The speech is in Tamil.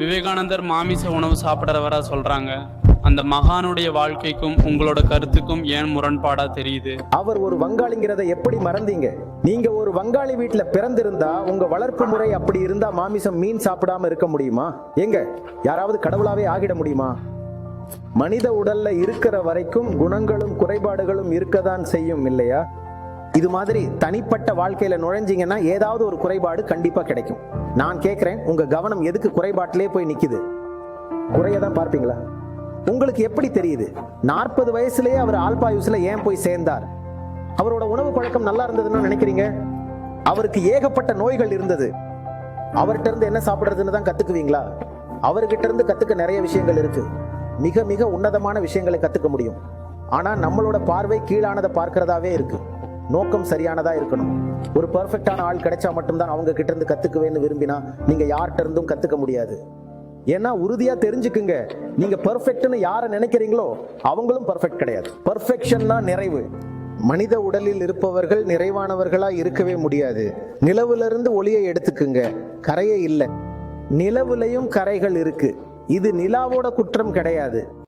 விவேகானந்தர் மாமிச உணவு சாப்பிட்றவரா சொல்றாங்க அந்த மகானுடைய வாழ்க்கைக்கும் உங்களோட கருத்துக்கும் ஏன் முரண்பாடா தெரியுது? அவர் ஒரு வங்காளிங்கிறத எப்படி மறந்தீங்க? நீங்க ஒரு வங்காளி வீட்டுல பிறந்திருந்தா உங்க வளர்ப்பு முறை அப்படி இருந்தா மாமிசம் மீன் சாப்பிடாம இருக்க முடியுமா? எங்க யாராவது கடவுளாவே ஆகிட முடியுமா? மனித உடல்ல இருக்கிற வரைக்கும் குணங்களும் குறைபாடுகளும் இருக்கதான் செய்யும் இல்லையா? இது மாதிரி தனிப்பட்ட வாழ்க்கையில நுழைஞ்சீங்கன்னா ஏதாவது ஒரு குறைபாடு கண்டிப்பா கிடைக்கும். நான் கேட்குறேன் உங்க கவனம் எதுக்கு குறைபாட்டிலே போய் நிக்குது? குறையதான் பார்ப்பீங்களா? உங்களுக்கு எப்படி தெரியுது? நாற்பது வயசுலயே அவர் ஆல்பாயுஸ்ல ஏன் போய் சேர்ந்தார்? அவரோட உணவு பழக்கம் நல்லா இருந்ததுன்னு நினைக்கிறீங்க? அவருக்கு ஏகப்பட்ட நோய்கள் இருந்தது. அவர்கிட்ட இருந்து என்ன சாப்பிடுறதுன்னு தான் கத்துக்குவீங்களா? அவர்கிட்ட இருந்து கத்துக்க நிறைய விஷயங்கள் இருக்கு. மிக மிக உன்னதமான விஷயங்களை கத்துக்க முடியும். ஆனா நம்மளோட பார்வை கீழானதை பார்க்கிறதாவே இருக்கு. நோக்கம் சரியானதா இருக்கணும். ஒரு பர்ஃபெக்டான ஆள் கிடைச்சா மட்டும்தான் அவங்க கிட்ட இருந்து கத்துக்குவேன்னு விரும்பினா நீங்க யார்கிட்ட இருந்தும் கத்துக்க முடியாது. ஏன்னா உறுதியா தெரிஞ்சுக்குங்க. நீங்க பர்ஃபெக்ட்னு யாரை நினைக்கிறீங்களோ அவங்களும் பர்ஃபெக்ட் கிடையாது. பர்ஃபெக்ஷன்னா நிறைவு. மனித உடலில் இருப்பவர்கள் நிறைவானவர்களா இருக்கவே முடியாது. நிலவுலேருந்து ஒளியை எடுத்துக்குங்க. கரையே இல்லை. நிலவுலையும் கரைகள் இருக்கு. இது நிலாவோட குற்றம் கிடையாது.